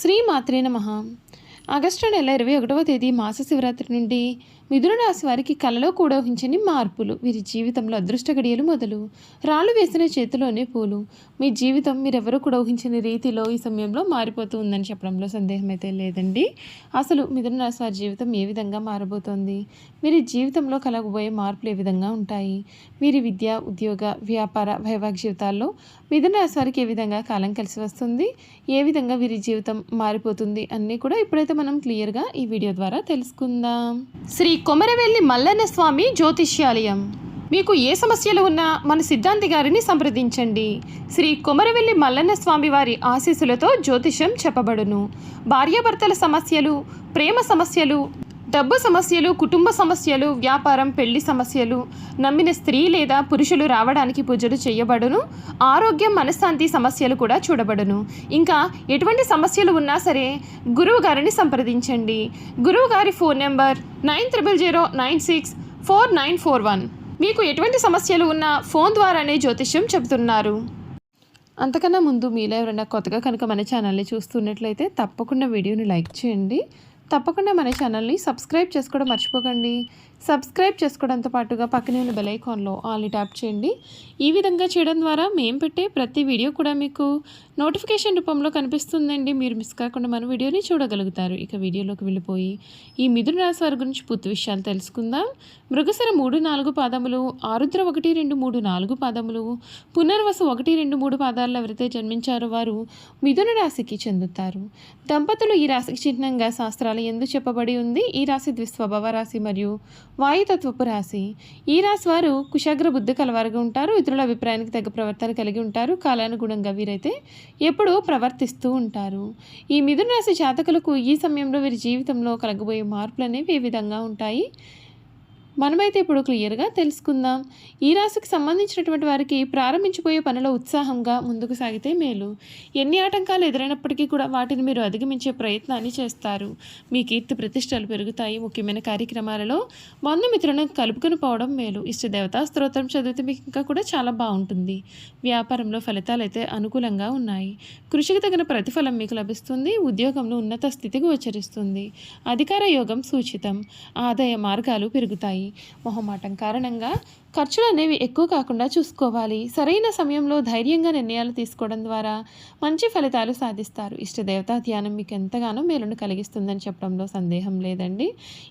శ్రీ మాత్రే నమ. ఆగస్టు నెల ఇరవై ఒకటవ తేదీ మాస శివరాత్రి నుండి మిథున రాశి వారికి కలలో కూడా ఊహించని మార్పులు. వీరి జీవితంలో అదృష్ట గడియలు మొదలు. రాళ్ళు వేసిన చేతిలోనే పూలు. మీ జీవితం మీరెవరూ కూడా ఊహించని రీతిలో ఈ సమయంలో మారిపోతూ ఉందని చెప్పడంలో సందేహం అయితే లేదండి. అసలు మిథున రాశి వారి జీవితం ఏ విధంగా మారబోతోంది? వీరి జీవితంలో కలగబోయే మార్పులు ఏ విధంగా ఉంటాయి? వీరి విద్య ఉద్యోగ వ్యాపార వైవాహిక జీవితాల్లో మిథున రాశి వారికి ఏ విధంగా కాలం కలిసి వస్తుంది? ఏ విధంగా వీరి జీవితం మారిపోతుంది? అన్నీ కూడా ఇప్పుడైతే మనం క్లియర్గా ఈ వీడియో ద్వారా తెలుసుకుందాం. శ్రీ కొమరవెల్లి మల్లన్న స్వామి జ్యోతిష్యాలయం. మీకు ఏ సమస్యలు ఉన్నా మన సిద్ధాంతి గారిని సంప్రదించండి. శ్రీ కొమరవెల్లి మల్లన్న స్వామి వారి ఆశీస్సులతో జ్యోతిషం చెప్పబడును. భార్యాభర్తల సమస్యలు ప్రేమ సమస్యలు డబ్బు సమస్యలు కుటుంబ సమస్యలు వ్యాపారం పెళ్ళి సమస్యలు నమ్మిన స్త్రీ లేదా పురుషులు రావడానికి పూజలు చేయబడును ఆరోగ్యం మనశ్శాంతి సమస్యలు కూడా చూడబడును. ఇంకా ఎటువంటి సమస్యలు ఉన్నా సరే గురువు గారిని సంప్రదించండి. గురువు గారి phone number nine triple zero nine six four nine four one. మీకు ఎటువంటి సమస్యలు ఉన్నా ఫోన్ ద్వారానే జ్యోతిష్యం చెబుతున్నారు. అంతకన్నా ముందు మీలో ఎవరైనా కొత్తగా కనుక మన ఛానల్ని చూస్తున్నట్లయితే తప్పకుండా వీడియోని లైక్ చేయండి. తప్పకుండా మన ఛానల్ని సబ్స్క్రైబ్ చేసుకోవడం మర్చిపోకండి. సబ్స్క్రైబ్ చేసుకోవడంతో పాటుగా పక్కనే ఉన్న బెలైకాన్లో ఆల్ని ట్యాప్ చేయండి. ఈ విధంగా చేయడం ద్వారా మేము పెట్టే ప్రతి వీడియో కూడా మీకు నోటిఫికేషన్ రూపంలో కనిపిస్తుందండి. మీరు మిస్ కాకుండా మన వీడియోని చూడగలుగుతారు. ఇక వీడియోలోకి వెళ్ళిపోయి ఈ మిథున రాశి వారి గురించి పూర్తి విషయాలు తెలుసుకుందాం. మృగసర మూడు నాలుగు పాదములు ఆరుద్ర ఒకటి రెండు మూడు నాలుగు పాదములు పునర్వసు ఒకటి రెండు మూడు పాదాల్లో ఎవరైతే జన్మించారో వారు మిథున రాశికి చెందుతారు. దంపతులు ఈ రాశికి చిహ్నంగా శాస్త్రాలు ఎందు చెప్పబడి ఉంది? ఈ రాశి ద్విస్వభావ రాశి మరియు వాయుతత్వపు రాశి. ఈ రాశి వారు కుశాగ్ర బుద్ధి కలవారుగా ఉంటారు. ఇతరుల అభిప్రాయానికి తగ్గ ప్రవర్తన కలిగి ఉంటారు. కాలానుగుణంగా వీరైతే ఎప్పుడూ ప్రవర్తిస్తూ ఉంటారు. ఈ మిథున రాశి జాతకులకు ఈ సమయంలో వీరి జీవితంలో కలగబోయే మార్పులు అనేవి ఏ విధంగా ఉంటాయి? మనమైతే ఇప్పుడు క్లియర్గా తెలుసుకుందాం. ఈ రాశికి సంబంధించినటువంటి వారికి ప్రారంభించిపోయే పనిలో ఉత్సాహంగా ముందుకు సాగితే మేలు. ఎన్ని ఆటంకాలు ఎదురైనప్పటికీ కూడా వాటిని మీరు అధిగమించే ప్రయత్నాన్ని చేస్తారు. మీ కీర్తి ప్రతిష్టలు పెరుగుతాయి. ముఖ్యమైన కార్యక్రమాలలో బంధుమిత్రులను కలుపుకొని పోవడం మేలు. ఇష్టదేవతా స్తోత్రం చదివితే మీకు ఇంకా కూడా చాలా బాగుంటుంది. వ్యాపారంలో ఫలితాలు అయితే అనుకూలంగా ఉన్నాయి. కృషికి తగిన ప్రతిఫలం మీకు లభిస్తుంది. ఉద్యోగంలో ఉన్నత స్థితికి ఉచ్చరిస్తుంది అధికార యోగం సూచితం. ఆదాయ మార్గాలు పెరుగుతాయి. మొహమాటం కారణంగా ఖర్చులు అనేవి ఎక్కువ కాకుండా చూసుకోవాలి. సరైన సమయంలో ధైర్యంగా నిర్ణయాలు తీసుకోవడం ద్వారా మంచి ఫలితాలు సాధిస్తారు. ఇష్టదేవతా ధ్యానం మీకు ఎంతగానో మేలును కలిగిస్తుందని చెప్పడంలో సందేహం లేదండి.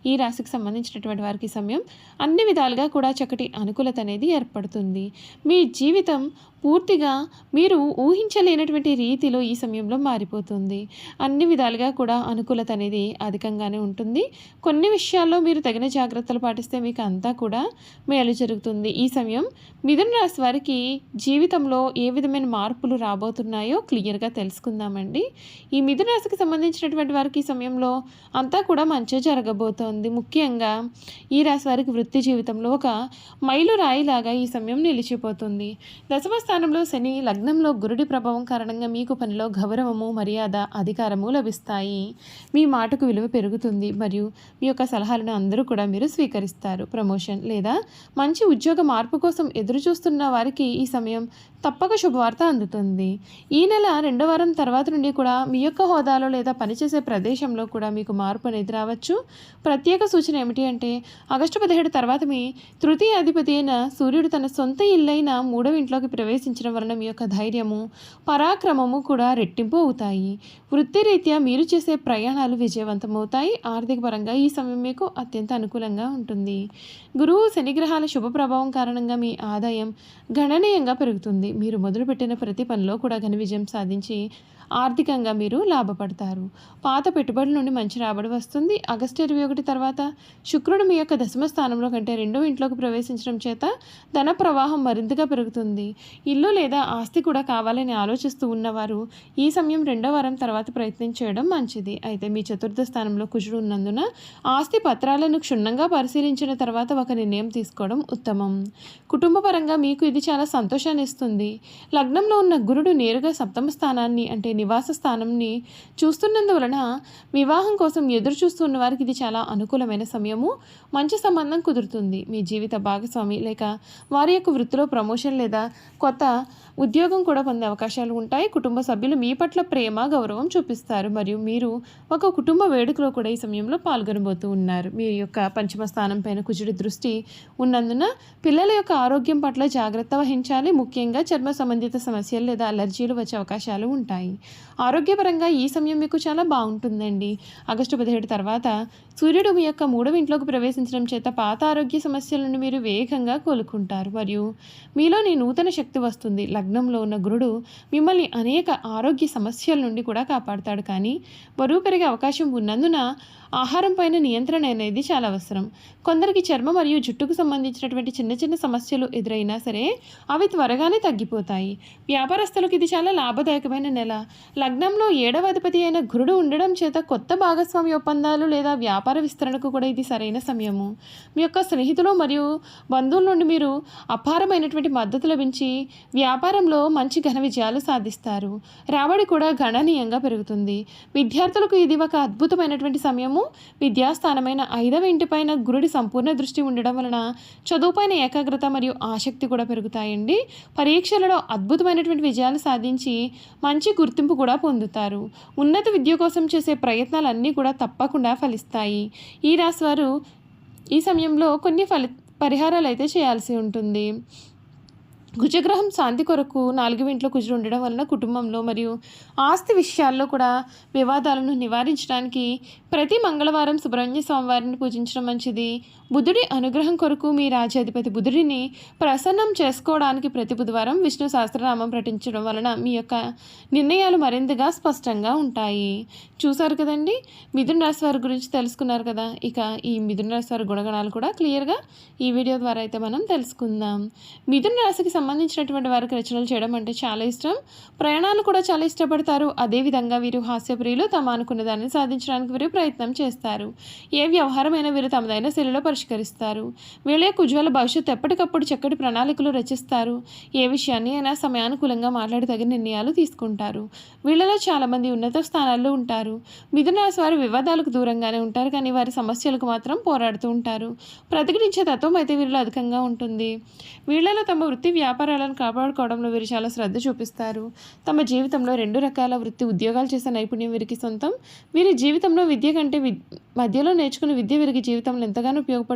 ఈ రాశికి సంబంధించినటువంటి వారికి సమయం అన్ని విధాలుగా కూడా చక్కటి అనుకూలత అనేది ఏర్పడుతుంది. మీ జీవితం పూర్తిగా మీరు ఊహించలేనటువంటి రీతిలో ఈ సమయంలో మారిపోతుంది. అన్ని విధాలుగా కూడా అనుకూలత అనేది అధికంగానే ఉంటుంది. కొన్ని విషయాల్లో మీరు తగిన జాగ్రత్తలు పాటిస్తే మీకు అంతా కూడా మేలు జరుగుతుంది. ఈ సమయం మిథున రాశి వారికి జీవితంలో ఏ విధమైన మార్పులు రాబోతున్నాయో క్లియర్గా తెలుసుకుందామండి. ఈ మిథున రాశికి సంబంధించినటువంటి వారికి ఈ సమయంలో అంతా కూడా మంచి జరగబోతోంది. ముఖ్యంగా ఈ రాశి వారికి వృత్తి జీవితంలో ఒక మైలురాయిలాగా ఈ సమయం నిలిచిపోతుంది. దశమ స్థానంలో శని లగ్నంలో గురుడి ప్రభావం కారణంగా మీకు పనిలో గౌరవము మర్యాద అధికారము లభిస్తాయి. మీ మాటకు విలువ పెరుగుతుంది. మరియు మీ యొక్క సలహాలను అందరూ కూడా మీరు స్వీకరిస్తారు. ప్రమోషన్ లేదా మంచి ఉద్యోగ మార్పు కోసం ఎదురుచూస్తున్న వారికి ఈ సమయం తప్పక శుభవార్త అందుతుంది. ఈ నెల రెండో వారం తర్వాత నుండి కూడా మీ యొక్క హోదాలో లేదా పనిచేసే ప్రదేశంలో కూడా మీకు మార్పు అనేది రావచ్చు. ప్రత్యేక సూచన ఏమిటి అంటే ఆగస్టు పదిహేడు తర్వాత మీ తృతీయ అధిపతి అయిన సూర్యుడు తన సొంత ఇల్లైన మూడవ ఇంట్లోకి ప్రవేశించడం వలన మీ యొక్క ధైర్యము పరాక్రమము కూడా రెట్టింపు అవుతాయి. వృత్తిరీత్యా మీరు చేసే ప్రయాణాలు విజయవంతమవుతాయి. ఆర్థిక పరంగా ఈ సమయం మీకు అత్యంత అనుకూలంగా ఉంటుంది. గురువు శనిగ్రహాల శుభ ప్రభావం కారణంగా మీ ఆదాయం గణనీయంగా పెరుగుతుంది. మీరు మొదలుపెట్టిన ప్రతి పనిలో కూడా ఘన విజయం సాధించి ఆర్థికంగా మీరు లాభపడతారు. పాత పెట్టుబడుల నుండి మంచి రాబడి వస్తుంది. ఆగస్టు ఇరవై ఒకటి తర్వాత శుక్రుడు మీ యొక్క దశమ స్థానంలో కంటే రెండో ఇంట్లోకి ప్రవేశించడం చేత ధన ప్రవాహం మరింతగా పెరుగుతుంది. ఇల్లు లేదా ఆస్తి కూడా కావాలని ఆలోచిస్తూ ఉన్నవారు ఈ సమయం రెండో వారం తర్వాత ప్రయత్నం చేయడం మంచిది. అయితే మీ చతుర్థ స్థానంలో కుజుడు ఉన్నందున ఆస్తి పత్రాలను క్షుణ్ణంగా పరిశీలించిన తర్వాత ఒక నిర్ణయం తీసుకోవడం ఉత్తమం. కుటుంబపరంగా మీకు ఇది చాలా సంతోషాన్ని ఇస్తుంది. లగ్నంలో ఉన్న గురుడు నేరుగా సప్తమ స్థానాన్ని అంటే నివాస స్థానంని చూస్తున్నందువలన వివాహం కోసం ఎదురు చూస్తున్న వారికి ఇది చాలా అనుకూలమైన సమయము. మంచి సంబంధం కుదురుతుంది. మీ జీవిత భాగస్వామి లేక వారి యొక్క వృత్తిలో ప్రమోషన్ లేదా కొత్త ఉద్యోగం కూడా పొందే అవకాశాలు ఉంటాయి. కుటుంబ సభ్యులు మీ పట్ల ప్రేమ గౌరవం చూపిస్తారు. మరియు మీరు ఒక కుటుంబ వేడుకలో కూడా ఈ సమయంలో పాల్గొనబోతూ ఉన్నారు. మీ యొక్క పంచమ స్థానం పైన కుజుడి దృష్టి ఉన్నందున పిల్లల యొక్క ఆరోగ్యం పట్ల జాగ్రత్త వహించాలి. ముఖ్యంగా చర్మ సంబంధిత సమస్యలు లేదా అలర్జీలు వచ్చే అవకాశాలు ఉంటాయి. ఆరోగ్యపరంగా ఈ సమయం మీకు చాలా బాగుంటుందండి. ఆగస్టు పదిహేడు తర్వాత సూర్యుడు మీ యొక్క మూడవ ఇంట్లోకి ప్రవేశించడం చేత పాత ఆరోగ్య సమస్యల నుండి మీరు వేగంగా కోలుకుంటారు. మరియు మీలోని నూతన శక్తి వస్తుంది. లగ్నంలో ఉన్న గురుడు మిమ్మల్ని అనేక ఆరోగ్య సమస్యల నుండి కూడా కాపాడుతాడు. కానీ బరువు పెరిగే అవకాశం ఉన్నందున ఆహారం పైన నియంత్రణ అనేది చాలా అవసరం. కొందరికి చర్మ మరియు జుట్టుకు సంబంధించినటువంటి చిన్న చిన్న సమస్యలు ఎదురైనా సరే అవి త్వరగానే తగ్గిపోతాయి. వ్యాపారస్తులకు ఇది చాలా లాభదాయకమైన నెల. లగ్నంలో ఏడవ అధిపతి అయిన గురుడు ఉండడం చేత కొత్త భాగస్వామి ఒప్పందాలు లేదా వ్యాపార వ్యాపార విస్తరణకు కూడా ఇది సరైన సమయము. మీ యొక్క స్నేహితులు మరియు బంధువుల నుండి మీరు అపారమైనటువంటి మద్దతు లభించి వ్యాపారంలో మంచి ఘన విజయాలు సాధిస్తారు. రాబడి కూడా గణనీయంగా పెరుగుతుంది. విద్యార్థులకు ఇది ఒక అద్భుతమైనటువంటి సమయము. విద్యాస్థానమైన ఐదవ ఇంటిపైన గురుడి సంపూర్ణ దృష్టి ఉండడం వలన చదువుపైన ఏకాగ్రత మరియు ఆసక్తి కూడా పెరుగుతాయండి. పరీక్షలలో అద్భుతమైనటువంటి విజయాలు సాధించి మంచి గుర్తింపు కూడా పొందుతారు. ఉన్నత విద్య కోసం చేసే ప్రయత్నాలన్నీ కూడా తప్పకుండా ఫలిస్తాయి. ఈ రాశి వారు ఈ సమయంలో కొన్ని ఫలి పరిహారాలు అయితే చేయాల్సి ఉంటుంది. కుజగ్రహం శాంతి కొరకు నాలుగు ఇంట్లో కుజుడు ఉండడం వలన కుటుంబంలో మరియు ఆస్తి విషయాల్లో కూడా వివాదాలను నివారించడానికి ప్రతి మంగళవారం సుబ్రహ్మణ్య స్వామివారిని పూజించడం మంచిది. బుధుడి అనుగ్రహం కొరకు మీ రాజ్యాధిపతి బుధుడిని ప్రసన్నం చేసుకోవడానికి ప్రతి బుధవారం విష్ణు సహస్రనామం పఠించడం వలన మీ యొక్క నిర్ణయాలు మరింతగా స్పష్టంగా ఉంటాయి. చూసారు కదండి? మిథున రాశి వారి గురించి తెలుసుకున్నారు కదా? ఇక ఈ మిథున రాశి వారి గుణగణాలు కూడా క్లియర్గా ఈ వీడియో ద్వారా అయితే మనం తెలుసుకుందాం. మిథున రాశికి సంబంధించినటువంటి వారికి రచనలు చేయడం అంటే చాలా ఇష్టం. ప్రయాణాలు కూడా చాలా ఇష్టపడతారు. అదేవిధంగా వీరు హాస్యప్రియులు తమ అనుకున్న దాన్ని సాధించడానికి వీరు ప్రయత్నం చేస్తారు. ఏ వ్యవహారమైనా వీరు తమదైన శైలిలో పరిష్కరిస్తారు వీళ్ళ కుజ్వల భవిష్యత్తు ఎప్పటికప్పుడు చక్కటి ప్రణాళికలు రచిస్తారు. ఏ విషయాన్ని అయినా సమయానుకూలంగా మాట్లాడి తగిన నిర్ణయాలు తీసుకుంటారు. వీళ్ళలో చాలామంది ఉన్నత స్థానాల్లో ఉంటారు. మిథునరాశి వారు వివాదాలకు దూరంగానే ఉంటారు. కానీ వారి సమస్యలకు మాత్రం పోరాడుతూ ఉంటారు. ప్రతిఘటించే తత్వం అయితే వీరిలో అధికంగా ఉంటుంది. వీళ్ళలో తమ వృత్తి వ్యాపారాలను కాపాడుకోవడంలో వీరు చాలా శ్రద్ధ చూపిస్తారు. తమ జీవితంలో రెండు రకాల వృత్తి ఉద్యోగాలు చేసే నైపుణ్యం వీరికి సొంతం. వీరి జీవితంలో విద్య కంటే మధ్యలో నేర్చుకున్న విద్య వీరికి జీవితంలో ఎంతగానో ఉపయోగపడుతుంది.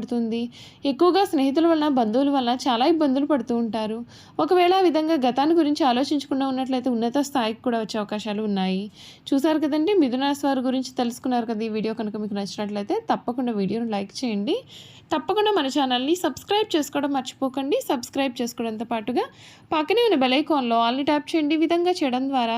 ఎక్కువగా స్నేహితుల వల్ల బంధువుల వల్ల చాలా ఇబ్బందులు పడుతూ ఉంటారు. ఒకవేళ ఆ విధంగా గతాన్ని గురించి ఆలోచించకుండా ఉన్నట్లయితే ఉన్నత స్థాయికి కూడా వచ్చే అవకాశాలు ఉన్నాయి. చూసారు కదండి? మిథున రాశి వారి గురించి తెలుసుకున్నారు కదా ఈ వీడియో. కనుక మీకు నచ్చినట్లయితే తప్పకుండా వీడియోను లైక్ చేయండి. తప్పకుండా మన ఛానల్ని సబ్స్క్రైబ్ చేసుకోవడం మర్చిపోకండి. సబ్స్క్రైబ్ చేసుకోవడంతో పాటుగా పక్కనే ఉన్న బెలైకాన్లో ఆల్ని ట్యాప్ చేయండి. ఈ విధంగా చేయడం ద్వారా